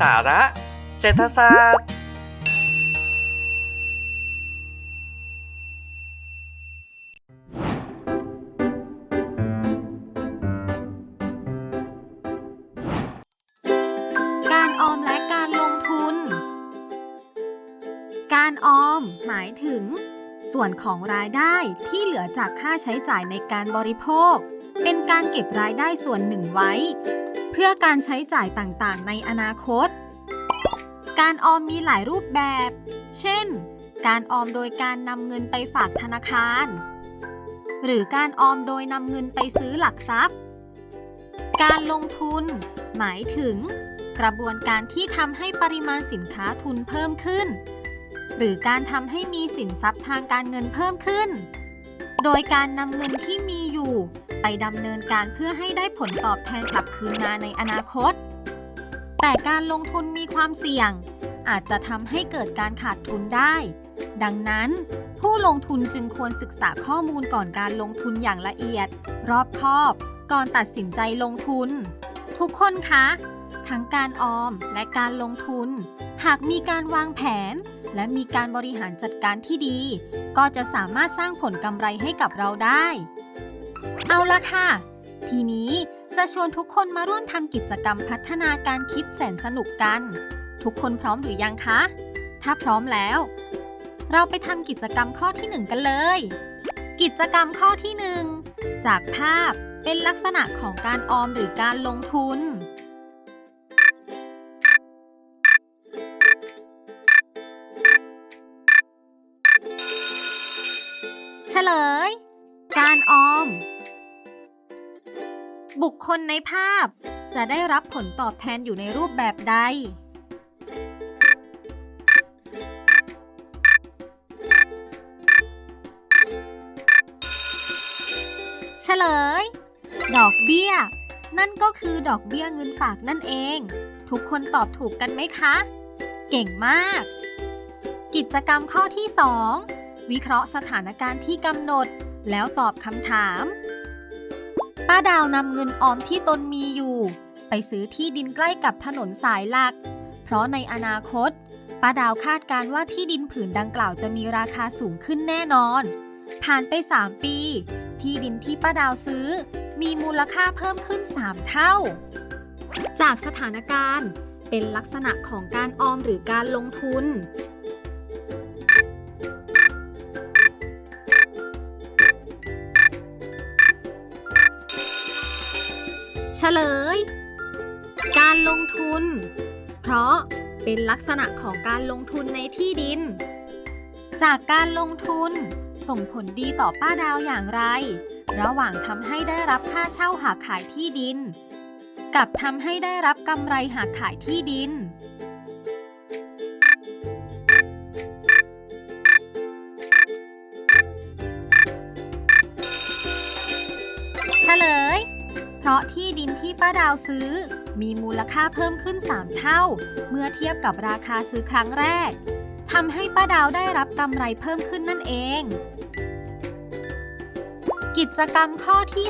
สาระ เศรษฐศาสตร์ การออมและการลงทุน การออมหมายถึง ส่วนของรายได้ที่เหลือจากค่าใช้จ่ายในการบริโภค เป็นการเก็บรายได้ส่วนหนึ่งไว้ พื่อการใช้จ่ายต่างๆ ในอนาคต การออมมีหลายรูปแบบ เช่น การออมโดยการนำเงินไปฝากธนาคาร หรือการออมโดยนำเงินไปซื้อหลักทรัพย์ การลงทุน หมายถึง กระบวนการที่ทำให้ปริมาณสินค้าทุนเพิ่มขึ้น หรือการทำให้มีสินทรัพย์ทางการเงินเพิ่มขึ้น โดยการนำเงินที่มีอยู่ ไปดำเนินการเพื่อให้ได้ผลตอบแทนกลับคืนมาในอนาคต แต่การลงทุนมีความเสี่ยง อาจจะทำให้เกิดการขาดทุนได้ ดังนั้น ผู้ลงทุนจึงควรศึกษาข้อมูลก่อนการลงทุนอย่างละเอียด รอบคอบ ก่อนตัดสินใจลงทุน ทุกคนคะ ทั้งการออมและการลงทุน หากมีการวางแผน และมีการบริหารจัดการที่ดี ก็จะสามารถสร้างผลกำไรให้กับเราได้ เอาละค่ะ ทีนี้จะชวนทุกคนมาร่วมทำกิจกรรมพัฒนาการคิดแสนสนุกกัน ทุกคนพร้อมหรือยังคะ ถ้าพร้อมแล้ว เราไปทำกิจกรรมข้อที่หนึ่งกันเลย กิจกรรมข้อที่หนึ่งจากภาพเป็นลักษณะของการออมหรือการลงทุน ฉลย การออม บุคคลในภาพจะได้รับผลตอบแทนอยู่ในรูปแบบใด เฉลย ดอกเบี้ย นั่นก็คือดอกเบี้ยเงินฝากนั่นเอง ทุกคนตอบถูกกันไหมคะ เก่งมาก กิจกรรมข้อที่ 2 วิเคราะห์สถานการณ์ที่กำหนด แล้วตอบคำถาม ป้าดาวนำเงินออมที่ตนมีอยู่ ไปซื้อที่ดินใกล้กับถนนสายหลัก เพราะในอนาคต ป้าดาวคาดการณ์ว่าที่ดินผืนดังกล่าวจะมีราคาสูงขึ้นแน่นอน ผ่านไป 3 ปี ที่ดินที่ป้าดาวซื้อ มีมูลค่าเพิ่มขึ้น 3 เท่า จากสถานการณ์เป็นลักษณะของการออมหรือการลงทุน เฉลย การลงทุน เพราะเป็นลักษณะของการลงทุนในที่ดิน จากการลงทุน ส่งผลดีต่อป้าดาวอย่างไร ระหว่างทำให้ได้รับค่าเช่าหากขายที่ดิน กับทำให้ได้รับกำไรหากขายที่ดินเฉลย ราะที่ดินที่ป้าดาวซื้อ มีมูลค่าเพิ่มขึ้น 3 เท่า เมื่อเทียบกับราคาซื้อครั้งแรกทำให้ป้าดาวได้รับกำไรเพิ่มขึ้นนั่นเอง กิจกรรมข้อที่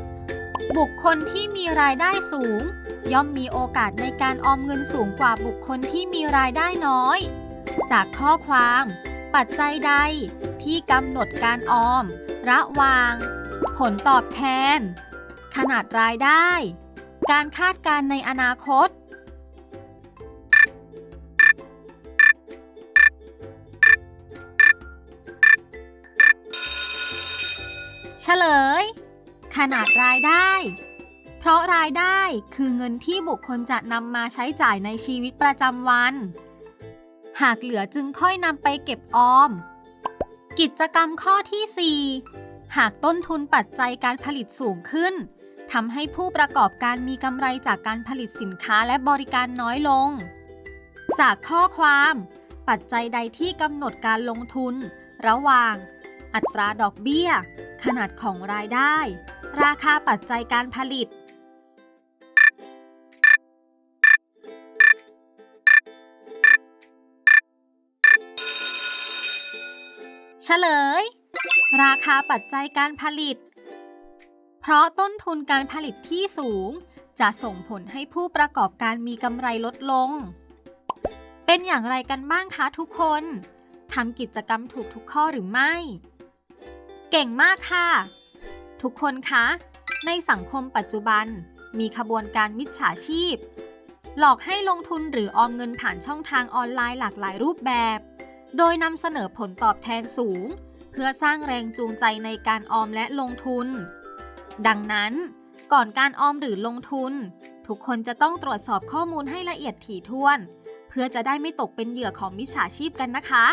3 บุคคลที่มีรายได้สูง ย่อมมีโอกาสในการออมเงินสูงกว่าบุคคลที่มีรายได้น้อย จากข้อความ ปัจจัยใดที่กำหนดการออม ระวาง ผลตอบแทน ขนาดรายได้ การคาดการณ์ในอนาคต เฉลย ขนาดรายได้ เพราะรายได้คือเงินที่บุคคลจะนำมาใช้จ่ายในชีวิตประจำวัน หากเหลือจึงค่อยนำไปเก็บออม กิจกรรมข้อที่ 4หากต้นทุนปัจจัยการผลิตสูงขึ้น ทำให้ผู้ประกอบการมีกำไรจากการผลิตสินค้าและบริการน้อยลง จากข้อความ ปัจจัยใดที่กำหนดการลงทุน ระหว่าง อัตราดอกเบี้ย ขนาดของรายได้ ราคาปัจจัยการผลิต เฉลย ราคาปัจจัยการผลิต เพราะต้นทุนการผลิตที่สูง จะส่งผลให้ผู้ประกอบการมีกำไรลดลง เป็นอย่างไรกันบ้างคะทุกคนทำกิจกรรมถูกทุกข้อหรือไม่ เก่งมากค่ะ ทุกคนคะ ในสังคมปัจจุบัน มีขบวนการมิจฉาชีพ หลอกให้ลงทุนหรือออมเงินผ่านช่องทางออนไลน์หลากหลายรูปแบบ โดยนำเสนอผลตอบแทนสูง เพื่อสร้างแรงจูงใจในการออมและลงทุน ดังนั้นก่อนการออมหรือลงทุน ทุกคนจะต้องตรวจสอบข้อมูลให้ละเอียดถี่ถ้วน เพื่อจะได้ไม่ตกเป็นเหยื่อของมิจฉาชีพกันนะคะ